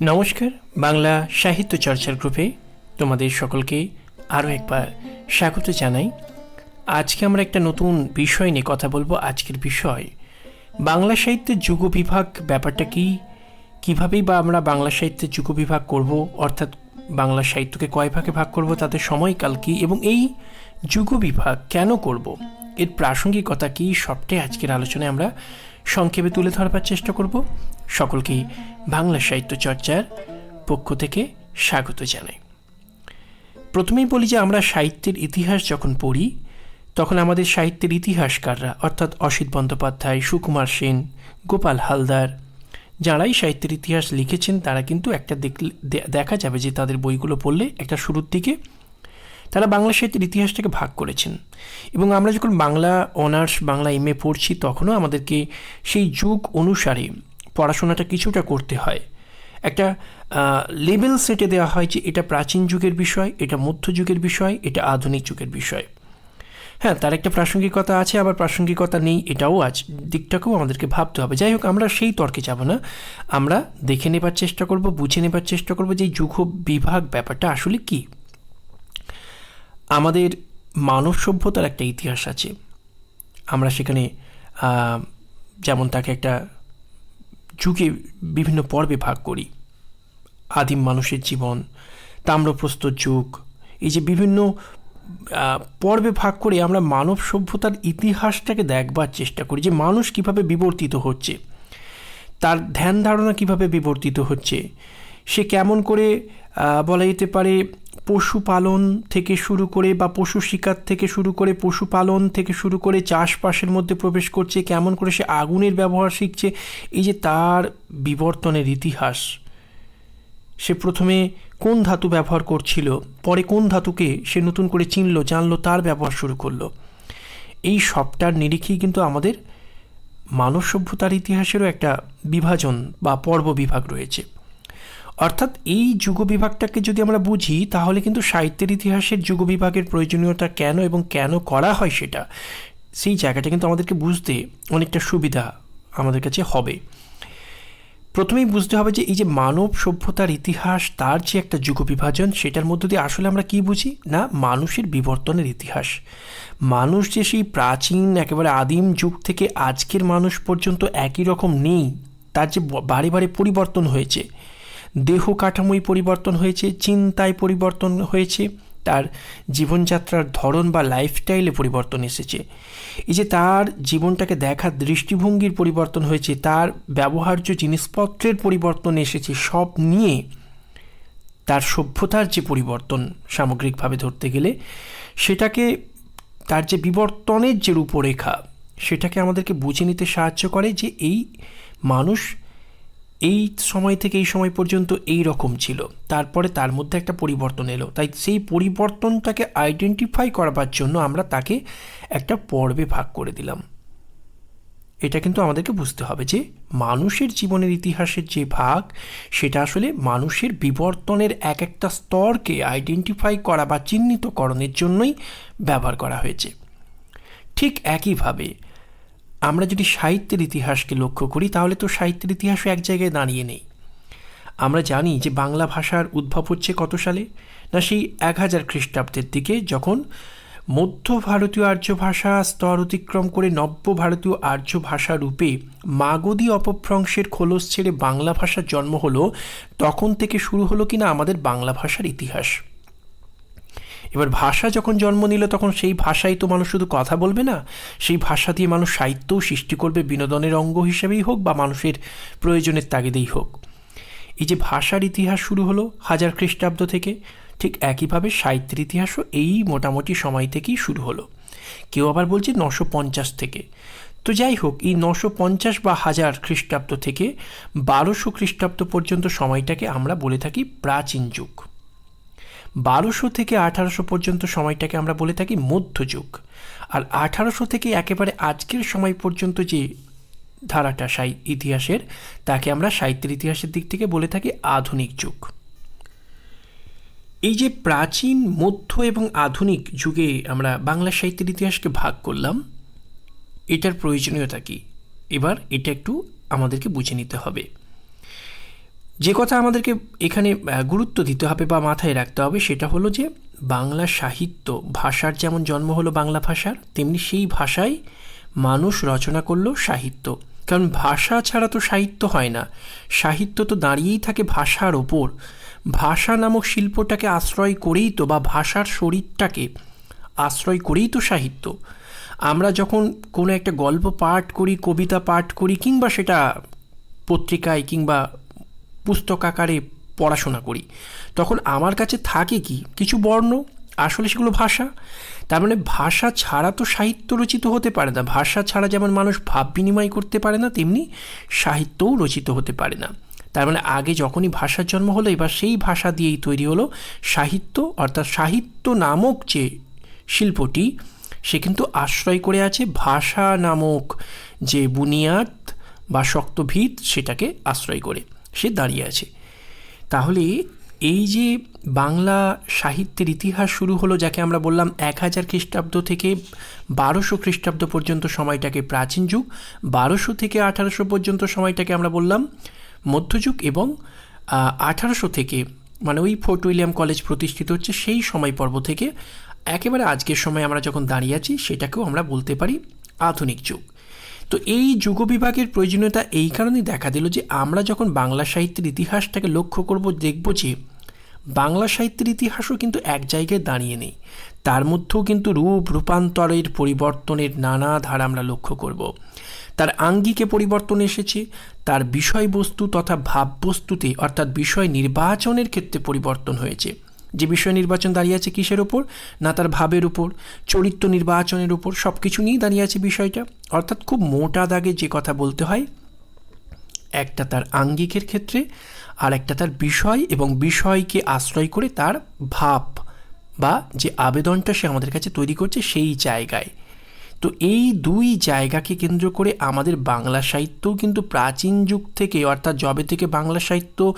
নমস্কার, বাংলা সাহিত্য চর্চার গ্রুপে তোমাদের সকলকে আরও একবার স্বাগত জানাই। আজকে আমরা একটা নতুন বিষয় নিয়ে কথা বলব, আজকের বিষয়, বাংলা সাহিত্যের যুগ বিভাগ ব্যাপারটা কি? কীভাবেই বা আমরা বাংলা সাহিত্যের যুগ বিভাগ করব, অর্থাৎ বাংলা সাহিত্যকে কয় ভাগে ভাগ করব তাদের সময়কাল কী এবং এই যুগ বিভাগ কেন করব, এর প্রাসঙ্গিকতা কী, সবটাই আজকের আলোচনায় আমরা সংক্ষেপে তুলে ধরবার চেষ্টা করব। সকলকেই বাংলা সাহিত্য চর্চার পক্ষ থেকে স্বাগত জানাই। প্রথমেই বলি যে আমরা সাহিত্যের ইতিহাস যখন পড়ি, তখন আমাদের সাহিত্যের ইতিহাসকাররা, অর্থাৎ অসিত বন্দ্যোপাধ্যায়, সুকুমার সেন, গোপাল হালদার, যারাই সাহিত্যের ইতিহাস লিখেছেন, তারা কিন্তু একটা দেখা যাবে যে তাদের বইগুলো পড়লে একটা শুরুর দিকে তারা বাংলা সাহিত্যের ইতিহাসটাকে ভাগ করেছেন। এবং আমরা যখন Bangla honours, Bangla M A পড়ছি, তখনও আমাদেরকে সেই যুগ অনুসারে পড়াশোনাটা কিছুটা করতে হয়। একটা লেভেল সেটে দেওয়া হয় যে এটা প্রাচীন যুগের বিষয়, এটা মধ্যযুগের বিষয়, এটা আধুনিক যুগের বিষয়। হ্যাঁ তার একটা প্রাসঙ্গিকতা আছে, আবার প্রাসঙ্গিকতা নেই, এটাও আজ দিকটাকেও আমাদেরকে ভাবতে হবে। যাই হোক, আমরা সেই তর্কে যাব না। আমরা দেখে নেবার চেষ্টা করব, বুঝে নেবার চেষ্টা করব যে যুগ বিভাগ ব্যাপারটা আসলে কী। আমাদের মানব সভ্যতার একটা ইতিহাস আছে। আমরা সেখানে যেমন তাকে একটা যুগে বিভিন্ন পর্বে ভাগ করি। আদিম মানুষের জীবন তাম্রপ্রস্তর যুগ, এই যে বিভিন্ন পর্বে ভাগ করে আমরা মানব সভ্যতার ইতিহাসটাকে দেখবার চেষ্টা করি যে মানুষ কীভাবে বিবর্তিত হচ্ছে, তার ধ্যান ধারণা কীভাবে বিবর্তিত হচ্ছে, সে কেমন করে বলা যেতে পারে পশুপালন থেকে শুরু করে বা পশু শিকার থেকে শুরু করে পশুপালন থেকে শুরু করে চাষবাসের মধ্যে প্রবেশ করছে, কেমন করে সে আগুনের ব্যবহার শিখছে, এই যে তার বিবর্তনের ইতিহাস। সে প্রথমে কোন ধাতু ব্যবহার করছিল, পরে কোন ধাতুকে সে নতুন করে চিনল, জানলো, তার ব্যবহার শুরু করল। এই সবটার নিরিখেই কিন্তু আমাদের মানব সভ্যতার ইতিহাসেরও একটা বিভাজন বা পর্ব বিভাগ রয়েছে। অর্থাৎ এই যুগ বিভাগটাকে যদি আমরা বুঝি, তাহলে কিন্তু সাহিত্যের ইতিহাসের যুগ বিভাগের প্রয়োজনীয়তা কেন এবং কেন করা হয় সেটা, সেই জায়গাটা কিন্তু আমাদেরকে বুঝতে অনেকটা সুবিধা আমাদের কাছে হবে। প্রথমেই বুঝতে হবে যে এই যে মানব সভ্যতার ইতিহাস, তার যে একটা যুগ বিভাজন সেটার মধ্য দিয়ে আসলে আমরা কি বুঝি? না, মানুষের বিবর্তনের ইতিহাস। মানুষ যে সেই প্রাচীন, একেবারে আদিম যুগ থেকে আজকের মানুষ পর্যন্ত একই রকম নেই, তার যে বারে বারে পরিবর্তন হয়েছে। দেহ কাঠামোই পরিবর্তন হয়েছে, চিন্তায় পরিবর্তন হয়েছে, তার জীবনযাত্রার ধরন বা লাইফস্টাইলে পরিবর্তন এসেছে। এই যে তার জীবনটাকে দেখার দৃষ্টিভঙ্গির পরিবর্তন হয়েছে, তার ব্যবহার্য জিনিসপত্রের পরিবর্তন এসেছে, সব নিয়ে তার সভ্যতার যে পরিবর্তন সামগ্রিকভাবে ধরতে গেলে, সেটাকে তার যে বিবর্তনের যে রূপরেখা, সেটাকে আমাদেরকে বুঝে নিতে সাহায্য করে যে এই মানুষ এই সময় থেকে এই সময় পর্যন্ত এই রকম ছিল। তারপরে তার মধ্যে একটা পরিবর্তন এলো। তাই সেই পরিবর্তনটাকে আইডেন্টিফাই করবার জন্য আমরা তাকে একটা পর্বে ভাগ করে দিলাম। এটা কিন্তু আমাদেরকে বুঝতে হবে যে মানুষের জীবনের ইতিহাসের যে ভাগ, সেটা আসলে মানুষের বিবর্তনের এক একটা স্তরকে আইডেন্টিফাই করা বা চিহ্নিতকরণের জন্যই ব্যবহার করা হয়েছে। ঠিক একইভাবে আমরা যদি সাহিত্যের ইতিহাসকে লক্ষ্য করি, তাহলে তো সাহিত্যের ইতিহাসও এক জায়গায় দাঁড়িয়ে নেই। আমরা জানি যে বাংলা ভাষার উদ্ভব হচ্ছে কত সালে? না, সেই এক হাজার খ্রিস্টাব্দের দিকে, যখন মধ্য ভারতীয় আর্য ভাষা স্তর অতিক্রম করে নব্য ভারতীয় আর্য ভাষা রূপে মাগধী অপভ্রংশের খোলস ছেড়ে বাংলা ভাষার জন্ম হলো, তখন থেকে শুরু হলো কিনা আমাদের বাংলা ভাষার ইতিহাস। এবার ভাষা যখন জন্ম নিল তখন সেই ভাষায় তো মানুষ শুধু কথা বলবে না, সেই ভাষা দিয়ে মানুষ সাহিত্যও সৃষ্টি করবে, বিনোদনের অঙ্গ হিসেবেই হোক বা মানুষের প্রয়োজনের তাগিদেই হোক। এই যে ভাষার ইতিহাস শুরু হলো হাজার খ্রিস্টাব্দ থেকে, ঠিক একইভাবে সাহিত্যের ইতিহাসও এই মোটামুটি সময় থেকেই শুরু হলো। কেউ আবার বলছে নশো পঞ্চাশ থেকে। তো যাই হোক, এই নশো পঞ্চাশ বা হাজার খ্রিস্টাব্দ থেকে বারোশো খ্রিস্টাব্দ পর্যন্ত সময়টাকে আমরা বলে থাকি প্রাচীন যুগ। বারোশো থেকে আঠারোশো পর্যন্ত সময়টাকে আমরা বলে থাকি মধ্যযুগ। আর আঠারোশো থেকে একেবারে আজকের সময় পর্যন্ত যে ধারাটা সাই ইতিহাসের, তাকে আমরা সাহিত্যের ইতিহাসের দিক থেকে বলে থাকি আধুনিক যুগ। এই যে প্রাচীন, মধ্য এবং আধুনিক যুগে আমরা বাংলা সাহিত্যের ইতিহাসকে ভাগ করলাম, এটার প্রয়োজনীয়তা কী? এবার এটা একটু আমাদেরকে বুঝে নিতে হবে। যে কথা আমাদেরকে এখানে গুরুত্ব দিতে হবে বা মাথায় রাখতে হবে সেটা হলো যে বাংলা সাহিত্য ভাষার যেমন জন্ম হলো বাংলা ভাষার, তেমনি সেই ভাষায় মানুষ রচনা করল সাহিত্য। কারণ ভাষা ছাড়া তো সাহিত্য হয় না। সাহিত্য তো দাঁড়িয়েই থাকে ভাষার ওপর। ভাষা নামক শিল্পটাকে আশ্রয় করেই তো বা ভাষার শরীরটাকে আশ্রয় করেই তো সাহিত্য। আমরা যখন কোনো একটা গল্প পাঠ করি, কবিতা পাঠ করি, কিংবা সেটা পত্রিকায় কিংবা পুস্তক আকারে পড়াশোনা করি। তখন আমার কাছে থাকে কি, কিছু বর্ণ, আসলে সেগুলো ভাষা। তার মানে ভাষা ছাড়া তো সাহিত্য রচিত হতে পারে না। ভাষা ছাড়া যেমন মানুষ ভাব বিনিময় করতে পারে না, তেমনি সাহিত্যও রচিত হতে পারে না। তার মানে আগে যখনই ভাষার জন্ম হলো, এবার সেই ভাষা দিয়েই তৈরি হলো সাহিত্য, অর্থাৎ সাহিত্য নামক যে শিল্পটি, সে কিন্তু আশ্রয় করে আছে ভাষা নামক যে বুনিয়াদ বা শক্ত ভিত সেটাকে আশ্রয় করে। সে দাঁড়িয়ে আছে। তাহলে এই যে বাংলা সাহিত্যের ইতিহাস শুরু হলো যাকে আমরা বললাম এক হাজার খ্রিস্টাব্দ থেকে বারোশো খ্রিস্টাব্দ পর্যন্ত সময়টাকে প্রাচীন যুগ, বারোশো থেকে আঠারোশো পর্যন্ত সময়টাকে আমরা বললাম মধ্যযুগ এবং আঠারোশো থেকে মানে ওই ফোর্ট উইলিয়াম কলেজ প্রতিষ্ঠিত হচ্ছে সেই সময় পর্ব থেকে। একেবারে আজকের সময় আমরা যখন দাঁড়িয়ে আছি সেটাকেও আমরা বলতে পারি আধুনিক যুগ। তো এই যুগ বিভাগের প্রয়োজনীয়তা এই কারণেই দেখা দিল যে আমরা যখন বাংলা সাহিত্যের ইতিহাসটাকে লক্ষ্য করব, দেখব যে বাংলা সাহিত্যের ইতিহাসও কিন্তু এক জায়গায় দাঁড়িয়ে নেই। তার মধ্যেও কিন্তু রূপ, রূপান্তরের পরিবর্তনের নানা ধারা আমরা লক্ষ্য করব। তার আঙ্গিকে পরিবর্তন এসেছে, তার বিষয়বস্তু তথা ভাববস্তুতে অর্থাৎ বিষয় নির্বাচনের ক্ষেত্রে পরিবর্তন হয়েছে। যে বিষয় নির্বাচন দাঁড়িয়ে আছে কিসের ওপর না তার ভাবের উপর, চরিত্র নির্বাচনের উপর সব কিছু নিয়েই দাঁড়িয়ে আছে বিষয়টা। অর্থাৎ খুব মোটা দাগে যে কথা বলতে হয়, একটা তার আঙ্গিকের ক্ষেত্রে, আর একটা তার বিষয় এবং বিষয়কে আশ্রয় করে তার ভাব বা যে আবেদনটা সে আমাদের কাছে তৈরি করছে সেই জায়গায়। তো এই দুই জায়গাকে কেন্দ্র করে আমাদের বাংলা সাহিত্যও কিন্তু প্রাচীন যুগ থেকে, অর্থাৎ যবে থেকে বাংলা সাহিত্য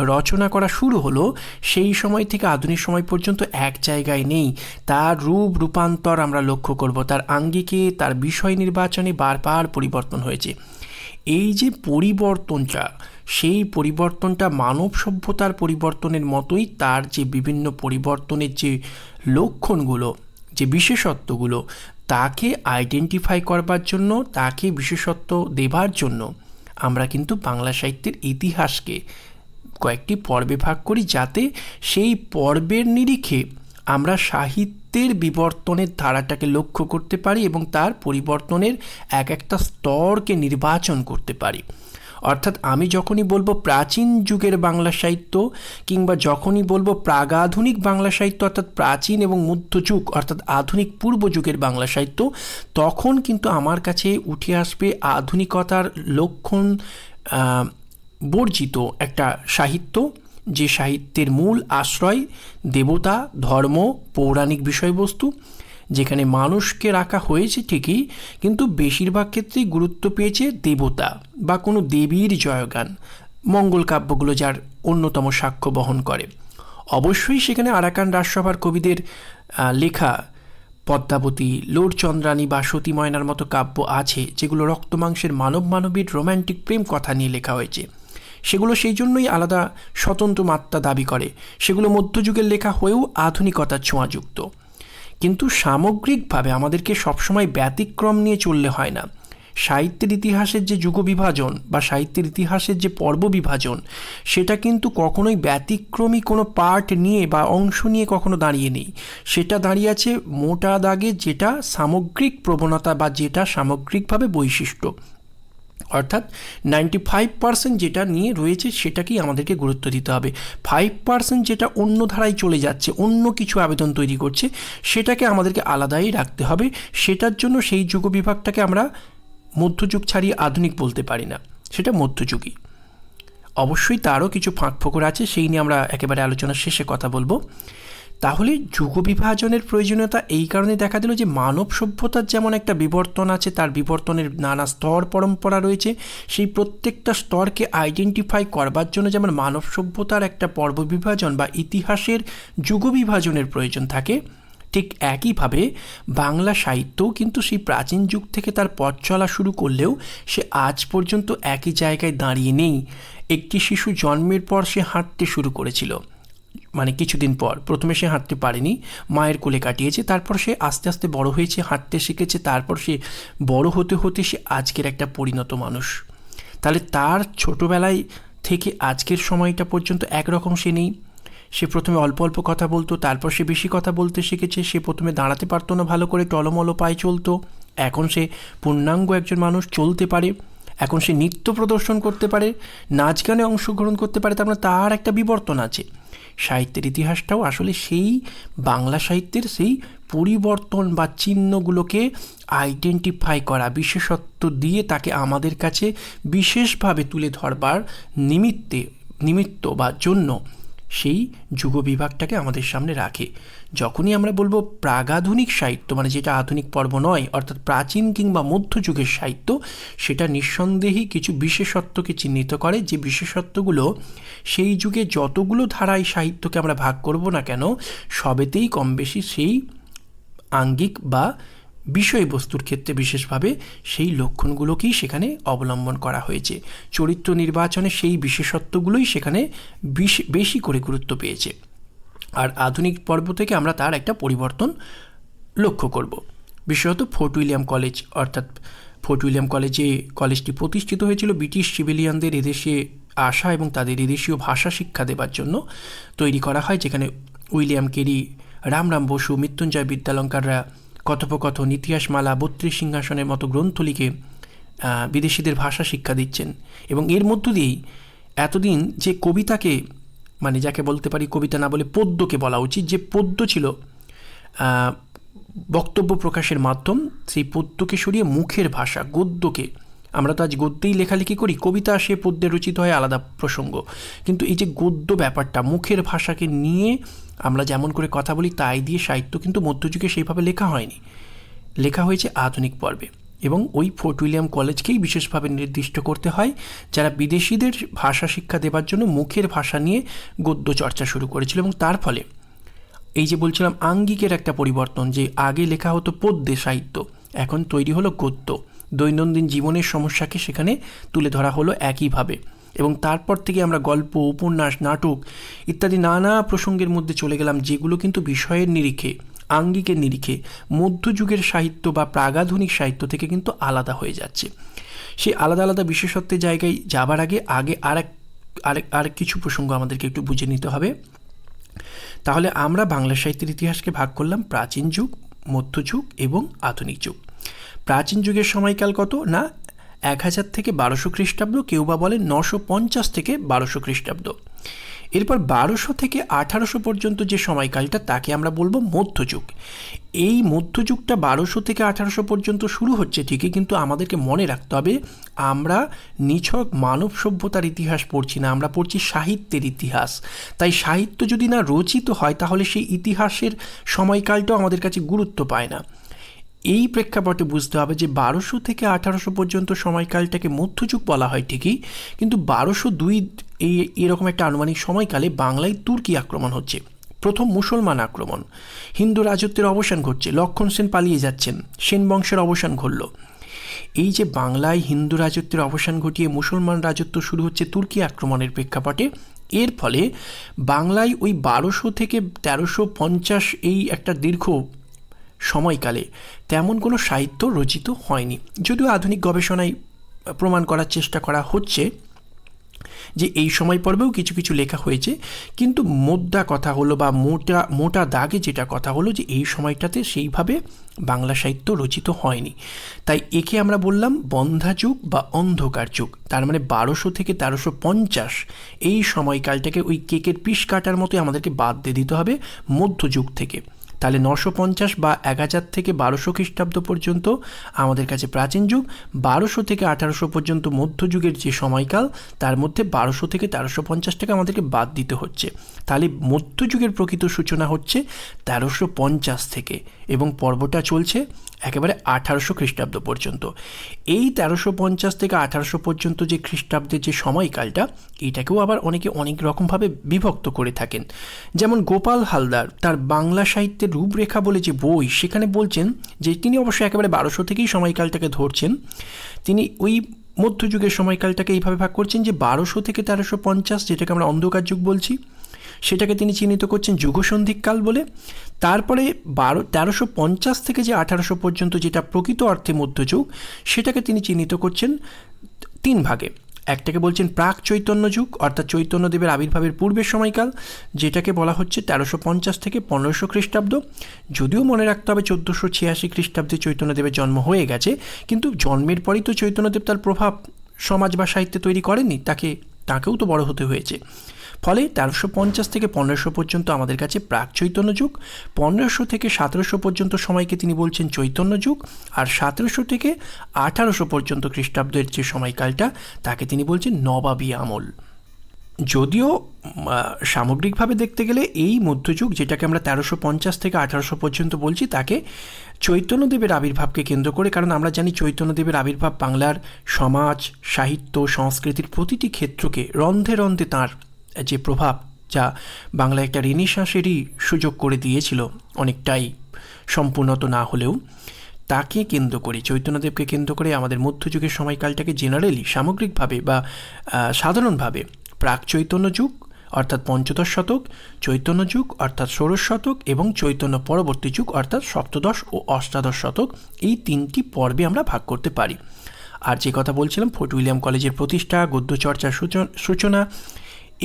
রচনা করা শুরু হলো, সেই সময় থেকে আধুনিক সময় পর্যন্ত এক জায়গায় নেই। তার রূপ, রূপান্তর আমরা লক্ষ্য করব। তার আঙ্গিকে, তার বিষয় নির্বাচনে বারবার পরিবর্তন হয়েছে। এই যে পরিবর্তনটা, সেই পরিবর্তনটা মানব সভ্যতার পরিবর্তনের মতোই তার যে বিভিন্ন পরিবর্তনের যে লক্ষণগুলো, যে বিশেষত্বগুলো তাকে আইডেন্টিফাই করবার জন্য, তাকে বিশেষত্ব দেবার জন্য আমরা কিন্তু বাংলা সাহিত্যের ইতিহাসকে কয়েকটি পর্বে ভাগ করি যাতে সেই পর্বের নিরিখে আমরা সাহিত্যের বিবর্তনের ধারাটাকে লক্ষ্য করতে পারি এবং তার পরিবর্তনের এক একটা স্তরকে নির্বাচন করতে পারি। অর্থাৎ আমি যখনই বলব প্রাচীন যুগের বাংলা সাহিত্য কিংবা যখনই বলব প্রাগাধুনিক বাংলা সাহিত্য, অর্থাৎ প্রাচীন এবং মধ্যযুগ অর্থাৎ আধুনিক পূর্ব যুগের বাংলা সাহিত্য, তখন কিন্তু আমার কাছে উঠে আসবে আধুনিকতার লক্ষণ বর্জিত একটা সাহিত্য, যে সাহিত্যের মূল আশ্রয় দেবতা, ধর্ম, পৌরাণিক বিষয়বস্তু। যেখানে মানুষকে রাখা হয়েছে ঠিকই, কিন্তু বেশিরভাগ ক্ষেত্রেই গুরুত্ব পেয়েছে দেবতা বা কোনো দেবীর জয়গান, মঙ্গল কাব্যগুলো যার অন্যতম সাক্ষ্য বহন করে। অবশ্যই সেখানে আরাকান রাজসভার কবিদের লেখা পদ্মাবতী, লোরচন্দ্রানী বা সতী ময়নার মতো কাব্য আছে, যেগুলো রক্তমাংসের মানব মানবীর রোম্যান্টিক প্রেম কথা নিয়ে লেখা হয়েছে। সেগুলো সেই জন্যই আলাদা স্বতন্ত্র মাত্রা দাবি করে। সেগুলো মধ্যযুগের লেখা হয়েও আধুনিকতার ছোঁয়াযুক্ত। কিন্তু সামগ্রিকভাবে আমাদেরকে সবসময় ব্যতিক্রম নিয়ে চললে হয় না। সাহিত্যের ইতিহাসের যে যুগ বিভাজন বা সাহিত্যের ইতিহাসের যে পর্ব বিভাজন সেটা কিন্তু কখনোই ব্যতিক্রমী কোনো পার্ট নিয়ে বা অংশ নিয়ে কখনো দাঁড়িয়ে নেই। সেটা দাঁড়িয়ে আছে মোটা দাগে যেটা সামগ্রিক প্রবণতা বা যেটা সামগ্রিকভাবে বৈশিষ্ট্য। অর্থাৎ নাইনটি ফাইভ পার্সেন্ট যেটা নিয়ে রয়েছে সেটাকেই আমাদেরকে গুরুত্ব দিতে হবে। ফাইভ পার্সেন্ট যেটা অন্য ধারায় চলে যাচ্ছে, অন্য কিছু আবেদন তৈরি করছে, সেটাকে আমাদেরকে আলাদাই রাখতে হবে। সেটার জন্য সেই যুগ বিভাগটাকে আমরা মধ্যযুগ ছাড়িয়ে আধুনিক বলতে পারি না। সেটা মধ্যযুগই। অবশ্যই তারও কিছু ফাঁক ফোকর আছে, সেই নিয়ে আমরা একেবারে আলোচনার শেষে কথা বলব। তাহলে যুগ বিভাজনের প্রয়োজনীয়তা এই কারণে দেখা দিল যে মানব সভ্যতার যেমন একটা বিবর্তন আছে, তার বিবর্তনের নানা স্তর পরম্পরা রয়েছে, সেই প্রত্যেকটা স্তরকে আইডেন্টিফাই করবার জন্য যেমন মানব সভ্যতার একটা পর্ব বিভাজন বা ইতিহাসের যুগ বিভাজনের প্রয়োজন থাকে, ঠিক একইভাবে বাংলা সাহিত্যও কিন্তু সেই প্রাচীন যুগ থেকে তার পথ চলা শুরু করলেও সে আজ পর্যন্ত একই জায়গায় দাঁড়িয়ে নেই। একটি শিশু জন্মের পর সে হাঁটতে শুরু করেছিল। মানে কিছুদিন পর। প্রথমে সে হাঁটতে পারেনি, মায়ের কোলে কাটিয়েছে, তারপর সে আস্তে আস্তে বড় হয়েছে, হাঁটতে শিখেছে, তারপর সে বড় হতে হতে সে আজকের একটা পরিণত মানুষ। তাহলে তার ছোটোবেলায় থেকে আজকের সময়টা পর্যন্ত একরকম সে নেই। সে প্রথমে অল্প অল্প কথা বলতো, তারপর সে বেশি কথা বলতে শিখেছে, সে প্রথমে দাঁড়াতে পারতো না, ভালো করে টলমলো পায়ে চলতো। এখন সে পূর্ণাঙ্গ একজন মানুষ, চলতে পারে। এখন সে নৃত্য প্রদর্শন করতে পারে, নাচ গানে অংশগ্রহণ করতে পারে, তার মানে তার একটা বিবর্তন আছে। সাহিত্যের ইতিহাসটাও আসলে সেই বাংলা সাহিত্যের সেই পরিবর্তন বা চিহ্নগুলোকে আইডেন্টিফাই করা, বিশেষত্ব দিয়ে তাকে আমাদের কাছে বিশেষভাবে তুলে ধরবার নিমিত্তে, নিমিত্ত বা জন্য সেই যুগ বিভাগটাকে আমাদের সামনে রাখে। যখনই আমরা বলব প্রাগাধুনিক সাহিত্য মানে যেটা আধুনিক পর্ব নয়, অর্থাৎ প্রাচীন কিংবা মধ্যযুগের সাহিত্য, সেটা নিঃসন্দেহেই কিছু বিশেষত্বকে চিহ্নিত করে যে বিশেষত্বগুলো সেই যুগে যতগুলো ধারায় সাহিত্যকে আমরা ভাগ করব না কেন, সবেতেই কম বেশি সেই আঙ্গিক বা বিষয়বস্তুর ক্ষেত্রে বিশেষভাবে সেই লক্ষণগুলোকেই সেখানে অবলম্বন করা হয়েছে। চরিত্র নির্বাচনে সেই বিশেষত্বগুলোই সেখানে বেশি করে গুরুত্ব পেয়েছে। আর আধুনিক পর্ব থেকে আমরা তার একটা পরিবর্তন লক্ষ্য করব। বিশেষত ফোর্ট উইলিয়াম কলেজ, অর্থাৎ ফোর্ট উইলিয়াম কলেজে কলেজটি প্রতিষ্ঠিত হয়েছিল ব্রিটিশ সিভিলিয়ানদের এদেশে আসা এবং তাদের এদেশীয় ভাষা শিক্ষা দেবার জন্য তৈরি করা হয়, যেখানে উইলিয়াম কেরি, রামরাম বসু, মৃত্যুঞ্জয় বিদ্যালঙ্কাররা কথোপকথন, ইতিহাসমালা, বত্রিশ সিংহাসনের মতো গ্রন্থ লিখে বিদেশিদের ভাষা শিক্ষা দিচ্ছেন। এবং এর মধ্য দিয়েই এতদিন যে কবিতাকে মানে যাকে বলতে পারি কবিতা না বলে পদ্যকে বলা উচিত, যে পদ্য ছিল বক্তব্য প্রকাশের মাধ্যম, সেই পদ্যকে সরিয়ে মুখের ভাষা, গদ্যকে। আমরা তো আজ গদ্যেই লেখালেখি করি, কবিতা সে পদ্যে রচিত হয়, আলাদা প্রসঙ্গ। কিন্তু এই যে গদ্য ব্যাপারটা, মুখের ভাষাকে নিয়ে আমরা যেমন করে কথা বলি, তাই দিয়ে সাহিত্য কিন্তু মধ্যযুগে সেইভাবে লেখা হয়নি। লেখা হয়েছে আধুনিক পর্বে এবং ওই ফোর্ট উইলিয়াম কলেজকেই বিশেষভাবে নির্দিষ্ট করতে হয়, যারা বিদেশিদের ভাষা শিক্ষা দেবার জন্য মুখের ভাষা নিয়ে গদ্য চর্চা শুরু করেছিল এবং তার ফলে এই যে বলছিলাম আঙ্গিকের একটা পরিবর্তন যে আগে লেখা হতো পদ্যে সাহিত্য, এখন তৈরি হলো গদ্য। দৈনন্দিন জীবনের সমস্যাকে সেখানে তুলে ধরা হলো একইভাবে। এবং তারপর থেকে আমরা গল্প, উপন্যাস, নাটক ইত্যাদি নানা প্রসঙ্গের মধ্যে চলে গেলাম, যেগুলো কিন্তু বিষয়ের নিরিখে, আঙ্গিকের নিরিখে, মধ্যযুগের সাহিত্য বা প্রাগাধুনিক সাহিত্য থেকে কিন্তু আলাদা হয়ে যাচ্ছে। সেই আলাদা আলাদা বিশেষত্বের জায়গায় যাবার আগে আগে আর আরেক আরেক কিছু প্রসঙ্গ আমাদেরকে একটু বুঝে নিতে হবে। তাহলে আমরা বাংলা সাহিত্যের ইতিহাসকে ভাগ করলাম, প্রাচীন যুগ, মধ্যযুগ এবং আধুনিক যুগ। প্রাচীন যুগের সময়কাল কত না এক হাজার থেকে বারোশো খ্রিস্টাব্দ, কেউ বা বলে নশো পঞ্চাশ থেকে বারোশো খ্রিস্টাব্দ। এরপর বারোশো থেকে আঠারোশো পর্যন্ত যে সময়কালটা, তাকে আমরা বলব মধ্যযুগ। এই মধ্যযুগটা বারোশো থেকে আঠারোশো পর্যন্ত শুরু হচ্ছে ঠিকই, কিন্তু আমাদেরকে মনে রাখতে হবে, আমরা নিছক মানব সভ্যতার ইতিহাস পড়ছি না, আমরা পড়ছি সাহিত্যের ইতিহাস। তাই সাহিত্য যদি না রচিত হয়, তাহলে সেই ইতিহাসের সময়কালটাও আমাদের কাছে গুরুত্ব পায় না। এই প্রেক্ষাপটে বুঝতে হবে যে বারোশো থেকে আঠারোশো পর্যন্ত সময়কালটাকে মধ্যযুগ বলা হয় ঠিকই, কিন্তু বারোশো দুই এই এরকম একটা আনুমানিক সময়কালে বাংলায় তুর্কি আক্রমণ হচ্ছে, প্রথম মুসলমান আক্রমণ। হিন্দু রাজত্বের অবসান ঘটছে, লক্ষণ সেন পালিয়ে যাচ্ছেন, সেন বংশের অবসান ঘটল। এই যে বাংলায় হিন্দু রাজত্বের অবসান ঘটিয়ে মুসলমান রাজত্ব শুরু হচ্ছে তুর্কি আক্রমণের প্রেক্ষাপটে, এর ফলে বাংলায় ওই বারোশো থেকে তেরোশো পঞ্চাশ এই একটা দীর্ঘ সময়কালে। তেমন কোনো সাহিত্য রচিত হয়নি। যদিও আধুনিক গবেষণায় প্রমাণ করার চেষ্টা করা হচ্ছে যে এই সময় পর্বেও কিছু কিছু লেখা হয়েছে। কিন্তু মোদ্দা কথা হলো বা মোটা মোটা দাগে যেটা কথা হলো যে এই সময়টাতে সেইভাবে বাংলা সাহিত্য রচিত হয়নি। তাই একে আমরা বললাম বন্ধা যুগ বা অন্ধকার যুগ। তার মানে বারোশো থেকে তেরোশো পঞ্চাশ এই সময়কালটাকে ওই কেকের পিস কাটার মতোই আমাদেরকে বাদ দিয়ে দিতে হবে মধ্যযুগ থেকে। তাহলে নশো পঞ্চাশ বা এক হাজার থেকে বারোশো খ্রিস্টাব্দ পর্যন্ত আমাদের কাছে প্রাচীন যুগ, বারোশো থেকে আঠারোশো পর্যন্ত মধ্যযুগের যে সময়কাল, তার মধ্যে বারোশো থেকে তেরোশো পঞ্চাশ টাকা আমাদেরকে বাদ দিতে হচ্ছে। তাহলে মধ্যযুগের প্রকৃত সূচনা হচ্ছে তেরোশো পঞ্চাশ থেকে এবং পর্বটা চলছে একেবারে আঠারোশো খ্রিস্টাব্দ পর্যন্ত। এই তেরোশো পঞ্চাশ থেকে আঠারোশো পর্যন্ত যে খ্রিস্টাব্দের যে সময়কালটা, এটাকেও আবার অনেকে অনেক রকমভাবে বিভক্ত করে থাকেন। যেমন গোপাল হালদার, তার বাংলা সাহিত্যের রূপরেখা বলে যে বই, সেখানে বলছেন যে তিনি অবশ্য একেবারে বারোশো থেকেই সময়কালটাকে ধরছেন। তিনি ওই মধ্যযুগের সময়কালটাকে এইভাবে ভাগ করছেন যে বারোশো থেকে তেরোশো পঞ্চাশ, যেটাকে আমরা অন্ধকার যুগ বলছি, সেটাকে তিনি চিহ্নিত করছেন যুগসন্ধিকাল বলে। তারপরে বারো, তেরোশো পঞ্চাশ থেকে যে আঠারোশো পর্যন্ত যেটা প্রকৃত অর্থে মধ্যযুগ, সেটাকে তিনি চিহ্নিত করছেন তিন ভাগে। একটাকে বলছেন প্রাক চৈতন্য যুগ, অর্থাৎ চৈতন্যদেবের আবির্ভাবের পূর্বের সময়কাল, যেটাকে বলা হচ্ছে তেরোশো পঞ্চাশ থেকে পনেরোশো খ্রিস্টাব্দ। যদিও মনে রাখতে হবে চোদ্দোশো ছিয়াশি খ্রিস্টাব্দে চৈতন্যদেবের জন্ম হয়ে গেছে, কিন্তু জন্মের পরই তো চৈতন্যদেব তার প্রভাব সমাজ বা সাহিত্যে তৈরি করেননি, তাকে, তাকেও তো বড় হতে হয়েছে। ফলে তেরোশো পঞ্চাশ থেকে পনেরোশো পর্যন্ত আমাদের কাছে প্রাক চৈতন্য যুগ, পনেরোশো থেকে সতেরোশো পর্যন্ত সময়কে তিনি বলছেন চৈতন্য যুগ, আর সতেরোশো থেকে আঠারোশো পর্যন্ত খ্রিস্টাব্দের যে সময়কালটা, তাকে তিনি বলছেন নবাবী আমল। যদিও সামগ্রিকভাবে দেখতে গেলে এই মধ্যযুগ, যেটাকে আমরা তেরোশো পঞ্চাশ থেকে আঠারোশো পর্যন্ত বলছি, তাকে চৈতন্যদেবের আবির্ভাবকে কেন্দ্র করে, কারণ আমরা জানি চৈতন্যদেবের আবির্ভাব বাংলার সমাজ, সাহিত্য, সংস্কৃতির প্রতিটি ক্ষেত্রকে রন্ধে রন্ধে তাঁর যে প্রভাব যা বাংলা একটা রেনিশ্বাসেরই সুযোগ করে দিয়েছিল অনেকটাই সম্পূর্ণত না হলেও, তাকে কেন্দ্র করে, চৈতন্যদেবকে কেন্দ্র করে আমাদের মধ্যযুগের সময়কালটাকে জেনারেলি সামগ্রিকভাবে বা সাধারণভাবে প্রাক চৈতন্য যুগ, অর্থাৎ পঞ্চদশ শতক, চৈতন্য যুগ, অর্থাৎ ষোড়শ শতক এবং চৈতন্য পরবর্তী যুগ, অর্থাৎ সপ্তদশ ও অষ্টাদশ শতক, এই তিনটি পর্বে আমরা ভাগ করতে পারি। আর যে কথা বলছিলাম, ফোর্ট উইলিয়াম কলেজের প্রতিষ্ঠা, গদ্যচর্চার সূচনা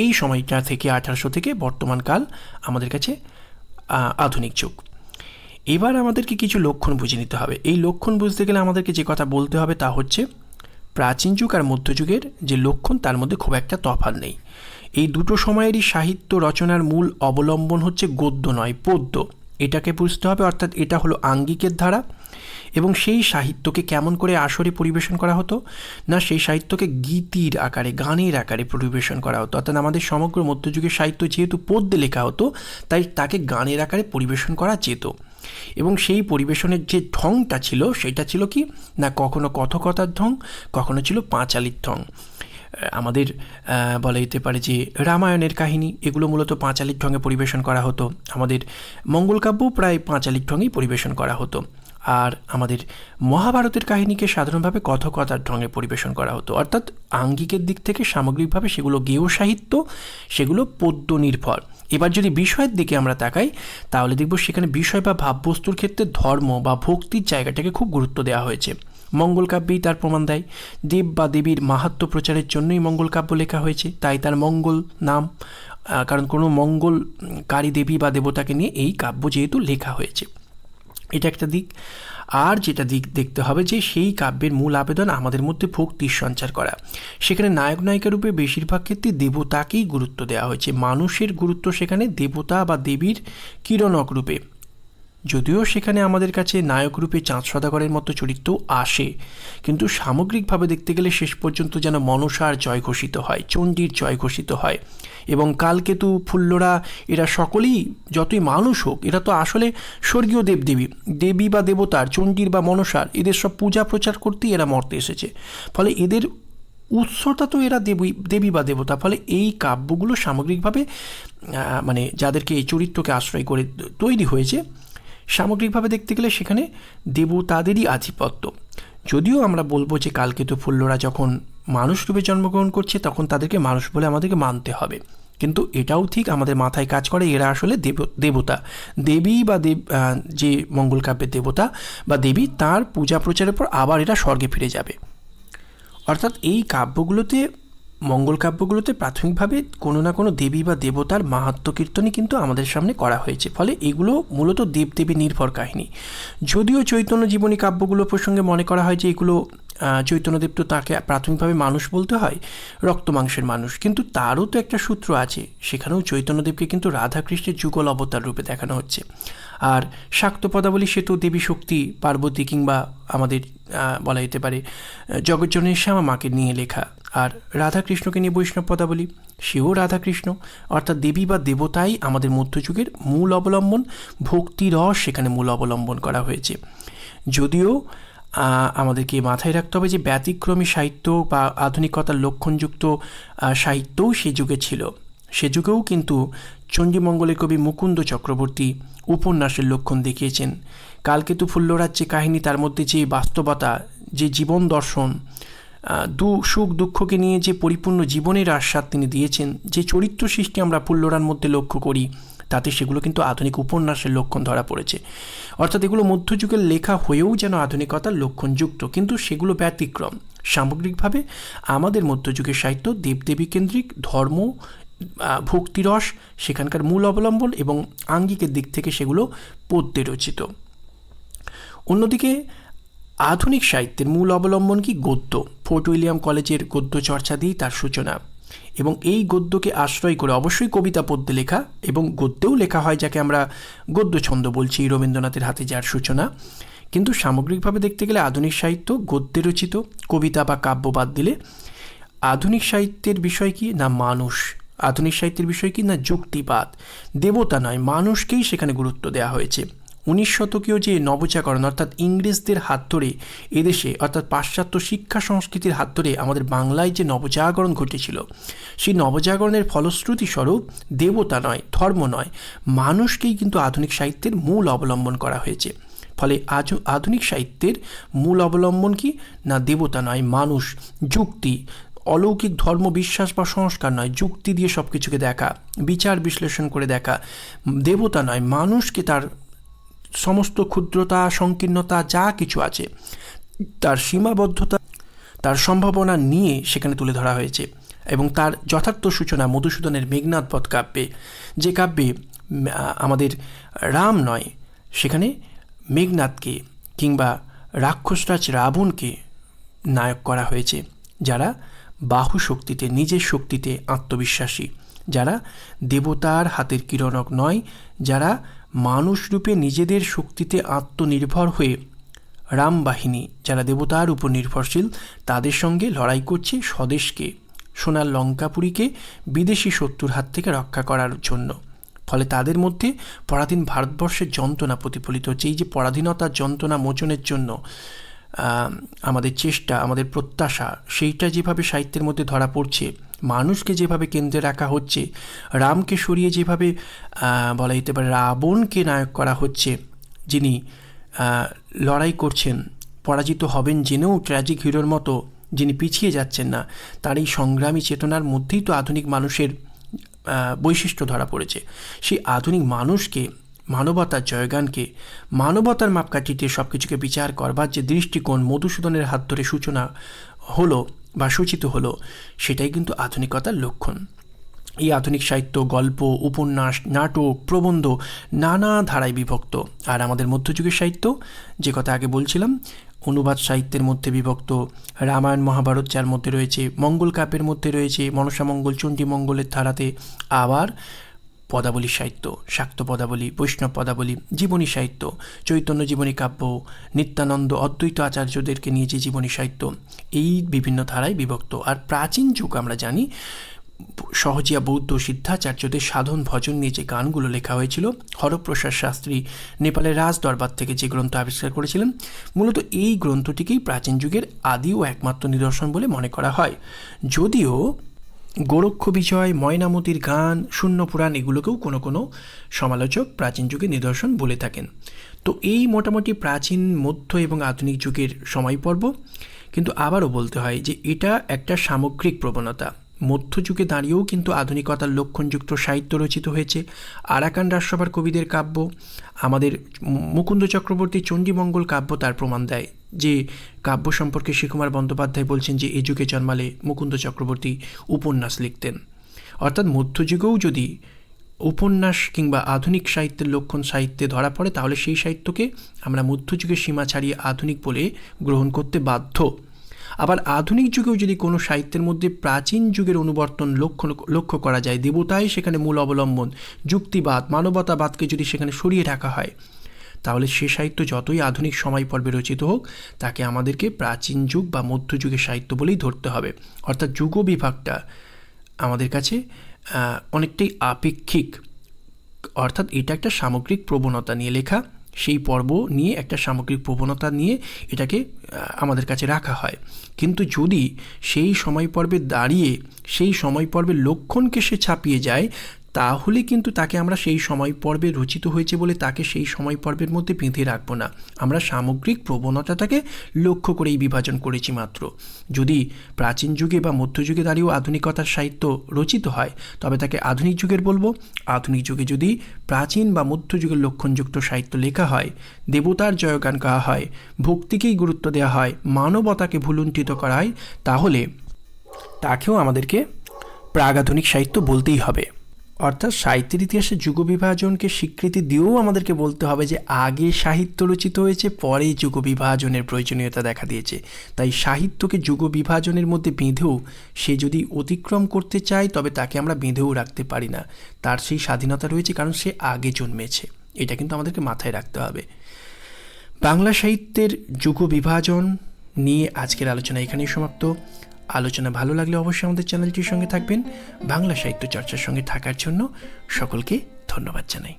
এই সময়টা থেকে আঠারোশো থেকে বর্তমানকাল আমাদের কাছে আধুনিক যুগ। এবার আমাদেরকে কিছু লক্ষণ বুঝে নিতে হবে। এই লক্ষণ বুঝতে গেলে আমাদেরকে যে কথা বলতে হবে তা হচ্ছে, প্রাচীন যুগ আর মধ্যযুগের যে লক্ষণ তার মধ্যে খুব একটা তফাৎ নেই। এই দুটো সময়েরই সাহিত্য রচনার মূল অবলম্বন হচ্ছে গদ্য নয়, পদ্য। এটাকে বুঝতে হবে, অর্থাৎ এটা হলো আঙ্গিকের ধারা, এবং সেই সাহিত্যকে কেমন করে আসরে পরিবেশন করা হতো? না, সেই সাহিত্যকে গীতির আকারে, গানের আকারে পরিবেশন করা হতো। অর্থাৎ আমাদের সমগ্র মধ্যযুগের সাহিত্য যেহেতু পদ্যে লেখা হতো, তাই তাকে গানের আকারে পরিবেশন করা যেত। এবং সেই পরিবেশনের যে ঢংটা ছিল, সেটা ছিল কি? না, কখনো কথকতার ঢং, কখনো ছিল পাঁচালির ঢং। আমাদের বলা যেতে পারে যে রামায়ণের কাহিনী, এগুলো মূলত পাঁচালির ঢঙে পরিবেশন করা হতো। আমাদের মঙ্গলকাব্য প্রায় পাঁচালির ঢঙেই পরিবেশন করা হতো। আর আমাদের মহাভারতের কাহিনীকে সাধারণভাবে কথকতার ঢঙে পরিবেশন করা হতো। অর্থাৎ আঙ্গিকের দিক থেকে সামগ্রিকভাবে সেগুলো গেয় সাহিত্য, সেগুলো পদ্য নির্ভর। এবার যদি বিষয়ের দিকে আমরা তাকাই, তাহলে দেখব সেখানে বিষয় বা ভাববস্তুর ক্ষেত্রে ধর্ম বা ভক্তির জায়গাটাকে খুব গুরুত্ব দেওয়া হয়েছে। মঙ্গলকাব্যেই তার প্রমাণ দেয়। দেব বা দেবীর মাহাত্ম প্রচারের জন্যই মঙ্গলকাব্য লেখা হয়েছে, তাই তার মঙ্গল নাম কারণ কোনো মঙ্গলকারী দেবী বা দেবতাকে নিয়ে এই কাব্য যেহেতু লেখা হয়েছে। এটা একটা দিক। আর যেটা দিক দেখতে হবে যে সেই কাব্যের মূল আবেদন আমাদের মধ্যে ভক্তির সঞ্চার করা। সেখানে নায়ক নায়িকা রূপে বেশিরভাগ ক্ষেত্রে দেবতাকেই গুরুত্ব দেওয়া হয়েছে। মানুষের গুরুত্ব সেখানে দেবতা বা দেবীর কিরণক রূপে। যদিও সেখানে আমাদের কাছে নায়ক রূপে চাঁদ সদাগরের মতো চরিত্র আসে, কিন্তু সামগ্রিকভাবে দেখতে গেলে শেষ পর্যন্ত যেন মনসার জয় ঘোষিত হয়, চণ্ডীর জয় ঘোষিত হয়। এবং কালকেতু, ফুল্লরা, এরা সকলেই যতই মানুষ হোক, এরা তো আসলে স্বর্গীয় দেবদেবী। দেবী বা দেবতার, চণ্ডীর বা মনসার, এদের সব পূজা প্রচার করতেই এরা মর্তে এসেছে। ফলে এদের উৎসটা তো এরা দেবী দেবী বা দেবতা। ফলে এই কাব্যগুলো সামগ্রিকভাবে মানে যাদেরকে এই চরিত্রকে আশ্রয় করে তৈরি হয়েছে সামগ্রিকভাবে দেখতে গেলে সেখানে দেবতাদেরই আধিপত্য। যদিও আমরা বলব যে কালকেতু ফুল্লরা যখন মানুষ রূপে জন্মগ্রহণ করছে, তখন তাদেরকে মানুষ বলে আমাদেরকে মানতে হবে। কিন্তু এটাও ঠিক আমাদের মাথায় কাজ করে, এরা আসলে দেব দেবতা। দেবী বা দেব যে মঙ্গল মঙ্গলকাব্যের দেবতা বা দেবী, তার পূজা প্রচারের পর আবার এরা স্বর্গে ফিরে যাবে। অর্থাৎ এই কাব্যগুলোতে মঙ্গল কাব্যগুলোতে প্রাথমিকভাবে কোনো না কোনো দেবী বা দেবতার মাহাত্ম কীর্তনই কিন্তু আমাদের সামনে করা হয়েছে। ফলে এগুলো মূলত দেবদেবী নির্ভর কাহিনী। যদিও চৈতন্য জীবনী কাব্যগুলো প্রসঙ্গে মনে করা হয় যে এগুলো চৈতন্যদেব তো তাকে প্রাথমিকভাবে মানুষ বলতে হয়, রক্ত মাংসের মানুষ। কিন্তু তারও তো একটা সূত্র আছে। সেখানেও চৈতন্যদেবকে কিন্তু রাধাকৃষ্ণের যুগল অবতার রূপে দেখানো হচ্ছে। আর শাক্ত পদাবলী সে তো দেবী শক্তি, পার্বতী কিংবা আমাদের বলা যেতে পারে জগজ্জনের শ্যামা মাকে নিয়ে লেখা। আর রাধাকৃষ্ণকে নিয়ে বৈষ্ণব পদাবলী, সেও রাধাকৃষ্ণ, অর্থাৎ দেবী বা দেবতাই আমাদের মধ্যযুগের মূল অবলম্বন ভক্তিরস সেখানে মূল অবলম্বন করা হয়েছে। যদিও আমাদেরকে মাথায় রাখতে হবে যে ব্যতিক্রমী সাহিত্য বা আধুনিকতার লক্ষণযুক্ত সাহিত্যও সে যুগে ছিল। সে যুগেও কিন্তু চণ্ডীমঙ্গলের কবি মুকুন্দ চক্রবর্তী উপন্যাসের লক্ষণ দেখিয়েছেন। কালকেতু ফুল্লরাজ্যে কাহিনী তার মধ্যে যে বাস্তবতা, যে জীবন দর্শন দু সুখ দুঃখকে নিয়ে যে পরিপূর্ণ জীবনের আস্বাদ তিনি দিয়েছেন, যে চরিত্র সৃষ্টি আমরা পুল্লরার মধ্যে লক্ষ্য করি, তাতে সেগুলো কিন্তু আধুনিক উপন্যাসের লক্ষণ ধরা পড়েছে। অর্থাৎ এগুলো মধ্যযুগের লেখা হয়েও যেন আধুনিকতার লক্ষণযুক্ত, কিন্তু সেগুলো ব্যতিক্রম। সামগ্রিকভাবে আমাদের মধ্যযুগের সাহিত্য দেবদেবী কেন্দ্রিক, ধর্ম ভক্তিরস সেখানকার মূল অবলম্বন এবং আঙ্গিকের দিক থেকে সেগুলো পদ্যে রচিত। অন্যদিকে আধুনিক সাহিত্যের মূল অবলম্বন কি? গদ্য। ফোর্ট উইলিয়াম কলেজের গদ্য চর্চা দিয়েই তার সূচনা। এবং এই গদ্যকে আশ্রয় করে অবশ্যই কবিতা পদ্যে লেখা এবং গদ্যেও লেখা হয় যাকে আমরা গদ্য ছন্দ বলছি, রবীন্দ্রনাথের হাতে যার সূচনা। কিন্তু সামগ্রিকভাবে দেখতে গেলে আধুনিক সাহিত্য গদ্যে রচিত, কবিতা বা কাব্য বাদ দিলে আধুনিক সাহিত্যের বিষয় কি? না, মানুষ। আধুনিক সাহিত্যের বিষয় কি? না যুক্তিবাদ দেবতা নয়, মানুষকেই সেখানে গুরুত্ব দেওয়া হয়েছে। উনিশ শতকীয় যে নবজাগরণ, অর্থাৎ ইংরেজদের হাত ধরে এদেশে, অর্থাৎ পাশ্চাত্য শিক্ষা সংস্কৃতির হাত ধরে আমাদের বাংলায় যে নবজাগরণ ঘটেছিল, সেই নবজাগরণের ফলশ্রুতি স্বরূপ দেবতা নয়, ধর্ম নয়, মানুষকেই কিন্তু আধুনিক সাহিত্যের মূল অবলম্বন করা হয়েছে। ফলে আজ আধুনিক সাহিত্যের মূল অবলম্বন কি? না, দেবতা নয়, মানুষ, যুক্তি। অলৌকিক ধর্ম বিশ্বাস বা সংস্কার নয়, যুক্তি দিয়ে সব কিছুকে দেখা, বিচার বিশ্লেষণ করে দেখা। দেবতা নয়, মানুষকে তার সমস্ত ক্ষুদ্রতা, সংকীর্ণতা যা কিছু আছে, তার সীমাবদ্ধতা, তার সম্ভাবনা নিয়ে সেখানে তুলে ধরা হয়েছে এবং তার যথার্থ সূচনা মধুসূদনের মেঘনাথ বধ কাব্যে। যে কাব্যে আমাদের রাম নয়, সেখানে মেঘনাথকে কিংবা রাক্ষসরাজ রাবণকে নায়ক করা হয়েছে, যারা বাহু শক্তিতে, নিজের শক্তিতে আত্মবিশ্বাসী। যারা দেবতার হাতের কিরণক নয়, যারা মানুষরূপে নিজেদের শক্তিতে আত্মনির্ভর হয়ে রাম বাহিনী, যারা দেবতার উপর নির্ভরশীল, তাদের সঙ্গে লড়াই করছে স্বদেশকে, সোনার লঙ্কাপুরীকে বিদেশি শত্রুর হাত থেকে রক্ষা করার জন্য। ফলে তাদের মধ্যে পরাধীন ভারতবর্ষের যন্ত্রণা প্রতিফলিত হচ্ছে। এই যে পরাধীনতার যন্ত্রণা মোচনের জন্য আমাদের চেষ্টা, আমাদের প্রত্যাশা, সেইটা যেভাবে সাহিত্যের মধ্যে ধরা পড়ছে, মানুষকে যেভাবে কেন্দ্রে রাখা হচ্ছে, রামকে সরিয়ে যেভাবে বলা যেতে পারে, রাবণকে নায়ক করা হচ্ছে, যিনি লড়াই করছেন, পরাজিত হবেন জেনেও ট্র্যাজিক হিরোর মতো, যিনি পিছিয়ে যাচ্ছেন না, তার এই সংগ্রামী চেতনার মধ্যেই তো আধুনিক মানুষের বৈশিষ্ট্য ধরা পড়েছে। সেই আধুনিক মানুষকে মানবতার জয়গানকে, মানবতার মাপকাঠিতে সব কিছুকে বিচার করবার যে দৃষ্টিকোণ মধুসূদনের হাত ধরে সূচনা হলো বা সূচিত হলো, সেটাই কিন্তু আধুনিকতার লক্ষণ। এই আধুনিক সাহিত্য, গল্প, উপন্যাস, নাটক, প্রবন্ধ নানা ধারায় বিভক্ত। আর আমাদের মধ্যযুগের সাহিত্য, যে কথা আগে বলছিলাম, অনুবাদ সাহিত্যের মধ্যে বিভক্ত, রামায়ণ মহাভারত যার মধ্যে রয়েছে, মঙ্গল কাপের মধ্যে রয়েছে, মনসামঙ্গল, চণ্ডীমঙ্গলের ধারাতে আবার পদাবলী সাহিত্য, শাক্ত পদাবলী, বৈষ্ণব পদাবলী, জীবনী সাহিত্য, চৈতন্য জীবনী কাব্য, নিত্যানন্দ অদ্বৈত আচার্যদেরকে নিয়ে যে জীবনী সাহিত্য, এই বিভিন্ন ধারায় বিভক্ত। আর প্রাচীন যুগ আমরা জানি, সহজিয়া বৌদ্ধ সিদ্ধাচার্যদের সাধন ভজন নিয়ে যে গানগুলো লেখা হয়েছিল, হরপ্রসাদ শাস্ত্রী নেপালের রাজ দরবার থেকে যে গ্রন্থ আবিষ্কার করেছিলেন, মূলত এই গ্রন্থটিকেই প্রাচীন যুগের আদি ও একমাত্র নিদর্শন বলে মনে করা হয়। যদিও গোরক্ষ বিজয়, ময়নামতির গান শূন্যপুরাণ এগুলোকেও কোনো কোনো সমালোচক প্রাচীন যুগে নিদর্শন বলে থাকেন। তো এই মোটামুটি প্রাচীন, মধ্য এবং আধুনিক যুগের সময় পর্ব কিন্তু আবারও বলতে হয় যে এটা একটা সামগ্রিক প্রবণতা। মধ্যযুগে দাঁড়িয়েও কিন্তু আধুনিকতার লক্ষণযুক্ত সাহিত্য রচিত হয়েছে। আরাকান রাজসভার কবিদের কাব্য, আমাদের মুকুন্দ চক্রবর্তী চণ্ডীমঙ্গল কাব্য তার প্রমাণ দেয়, যে কাব্য সম্পর্কে শিকুমার বন্দ্যোপাধ্যায় বলছেন যে, এ যুগে জন্মালে মুকুন্দ চক্রবর্তী উপন্যাস লিখতেন। অর্থাৎ মধ্যযুগেও যদি উপন্যাস কিংবা আধুনিক সাহিত্যের লক্ষণ সাহিত্যে ধরা পড়ে, তাহলে সেই সাহিত্যকে আমরা মধ্যযুগের সীমা ছাড়িয়ে আধুনিক বলে গ্রহণ করতে বাধ্য। আবার আধুনিক যুগেও যদি কোনো সাহিত্যের মধ্যে প্রাচীন যুগের অনুবর্তন লক্ষ্য লক্ষ্য করা যায়, দেবতাই সেখানে মূল অবলম্বন। যুক্তিবাদ, মানবতাবাদকে যদি সেখানে সরিয়ে রাখা হয়, তাহলে সে সাহিত্য যতই আধুনিক সময় পর্বে রচিত হোক, তাকে আমাদেরকে প্রাচীন যুগ বা মধ্যযুগের সাহিত্য বলেই ধরতে হবে। অর্থাৎ যুগ বিভাগটা আমাদের কাছে অনেকটাই আপেক্ষিক। অর্থাৎ এটা একটা সামগ্রিক প্রবণতা নিয়ে লেখা। সেই পর্ব নিয়ে একটা সামগ্রিক প্রবণতা নিয়ে এটাকে আমাদের কাছে রাখা হয়। কিন্তু যদি সেই সময় পর্বে দাঁড়িয়ে, সেই সময় পর্বের লক্ষণকে সে ছাপিয়ে যায় তাহলে কিন্তু তাকে আমরা সেই সময় পর্বে রচিত হয়েছে বলে তাকে সেই সময় পর্বের মধ্যে বেঁধে রাখব না। আমরা সামগ্রিক প্রবণতাটাকে লক্ষ্য করেই বিভাজন করেছি মাত্র। যদি প্রাচীন যুগে বা মধ্যযুগে দাঁড়িয়েও আধুনিকতার সাহিত্য রচিত হয়, তবে তাকে আধুনিক যুগের বলব। আধুনিক যুগে যদি প্রাচীন বা মধ্যযুগের লক্ষণযুক্ত সাহিত্য লেখা হয়, দেবতার জয়গান গাওয়া হয়, ভক্তিকেই গুরুত্ব দেওয়া হয়, মানবতাকে ভুলুণ্ঠিত করা হয় তাহলে তাকেও আমাদেরকে প্রাগাধুনিক সাহিত্য বলতেই হবে। অর্থাৎ সাহিত্যের ইতিহাসে যুগ বিভাজনকে স্বীকৃতি দিয়েও আমাদেরকে বলতে হবে যে আগে সাহিত্য রচিত হয়েছে, পরে যুগ বিভাজনের প্রয়োজনীয়তা দেখা দিয়েছে। তাই সাহিত্যকে যুগ বিভাজনের মধ্যে বেঁধেও সে যদি অতিক্রম করতে চায়, তবে তাকে আমরা বেঁধেও রাখতে পারি না। তার সেই স্বাধীনতা রয়েছে কারণ সে আগে জন্মেছে। এটা কিন্তু আমাদেরকে মাথায় রাখতে হবে। বাংলা সাহিত্যের যুগ বিভাজন নিয়ে আজকের আলোচনা এখানেই সমাপ্ত। আলোচনা ভালো লাগলে অবশ্যই আমাদের চ্যানেলটির সঙ্গে থাকবেন। বাংলা সাহিত্য চর্চার সঙ্গে থাকার জন্য সকলকে ধন্যবাদ জানাই।